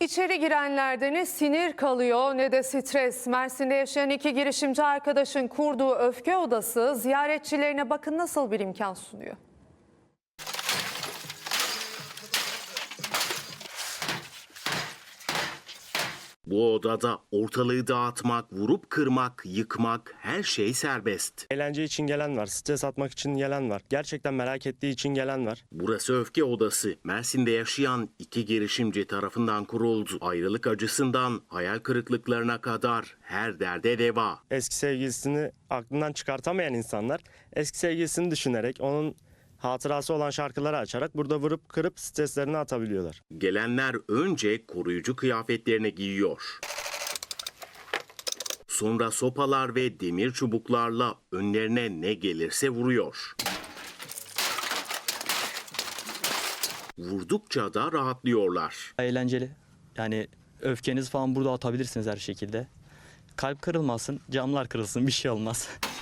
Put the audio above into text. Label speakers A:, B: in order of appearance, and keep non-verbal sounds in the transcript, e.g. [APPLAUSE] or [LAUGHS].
A: İçeri girenlerde ne sinir kalıyor ne de stres. Mersin'de yaşayan iki girişimci arkadaşın kurduğu öfke odası ziyaretçilerine bakın nasıl bir imkan sunuyor.
B: Bu odada ortalığı dağıtmak, vurup kırmak, yıkmak her şey serbest.
C: Eğlence için gelen var, stres atmak için gelen var. Gerçekten merak ettiği için gelen var.
B: Burası öfke odası. Mersin'de yaşayan iki girişimci tarafından kuruldu. Ayrılık acısından hayal kırıklıklarına kadar her derde deva.
C: Eski sevgilisini aklından çıkartamayan insanlar eski sevgilisini düşünerek onun hatırası olan şarkıları açarak burada vurup kırıp streslerini atabiliyorlar.
B: Gelenler önce koruyucu kıyafetlerini giyiyor. Sonra sopalar ve demir çubuklarla önlerine ne gelirse vuruyor. Vurdukça da rahatlıyorlar.
D: eğlenceli. Yani öfkenizi falan burada atabilirsiniz her şekilde. Kalp kırılmasın, camlar kırılsın bir şey olmaz. [LAUGHS]